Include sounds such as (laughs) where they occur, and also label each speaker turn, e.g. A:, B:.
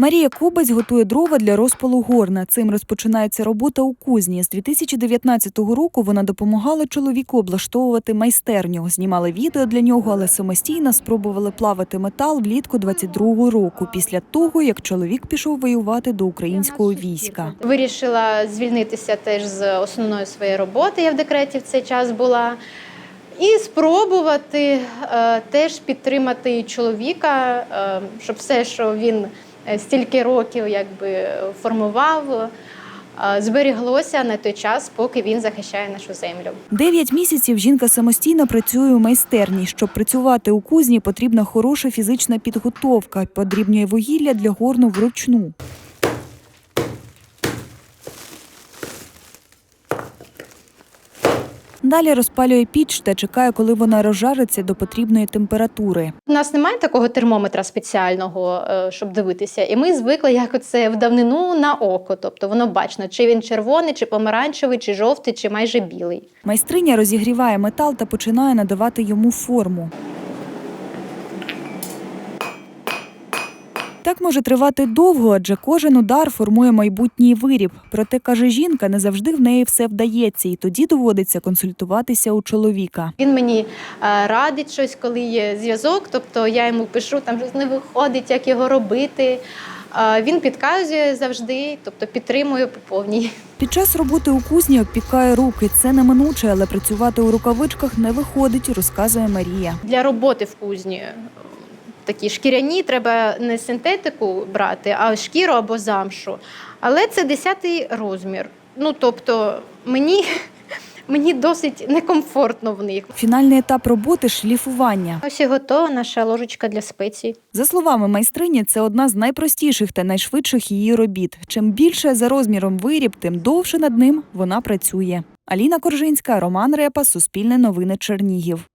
A: Марія Кубець готує дрова для розпалу горна. Цим розпочинається робота у кузні. З 2019 року вона допомагала чоловіку облаштовувати майстерню. Знімали відео для нього, але самостійно спробували плавати метал влітку 22-го року, після того як чоловік пішов воювати до українського війська.
B: Вирішила звільнитися теж з основної своєї роботи. Я в декреті в цей час була. І спробувати е, теж підтримати чоловіка, е, щоб все, що він стільки років якби формував, е, зберіглося на той час, поки він захищає нашу землю.
A: Дев'ять місяців жінка самостійно працює у майстерні. Щоб працювати у кузні, потрібна хороша фізична підготовка. Подрібнює вугілля для горну вручну. Далі розпалює піч та чекає, коли вона розжариться до потрібної температури.
B: У нас немає такого термометра спеціального, е, щоб дивитися, і ми звикли як оце в давнину на око. Тобто воно бачно, чи він червоний, чи помаранчевий, чи жовтий, чи майже білий.
A: Майстриня розігріває метал та починає надавати йому форму. Так може тривати довго, адже кожен удар формує майбутній виріб. Проте, каже жінка, не завжди в неї все вдається, і тоді доводиться консультуватися у чоловіка.
B: Він мені е, радить щось, коли є зв'язок. Тобто я йому пишу, там щось не виходить, як його робити. Е, Він підказує завжди, тобто підтримує по повній.
A: Під час роботи у кузні обпікає руки. Це неминуче, але працювати у рукавичках не виходить, розказує Марія.
B: Для роботи в кузні такі шкіряні треба не синтетику брати, а шкіру або замшу. Але це 10 розмір. Ну тобто мені, (laughs) мені досить некомфортно в них.
A: Фінальний етап роботи шліфування.
B: Ось і готова наша ложечка для спецій.
A: За словами майстрині, це одна з найпростіших та найшвидших її робіт. Чим більше за розміром виріб, тим довше над ним вона працює. Аліна Коржинська, Роман Репа, Суспільне новини Чернігів.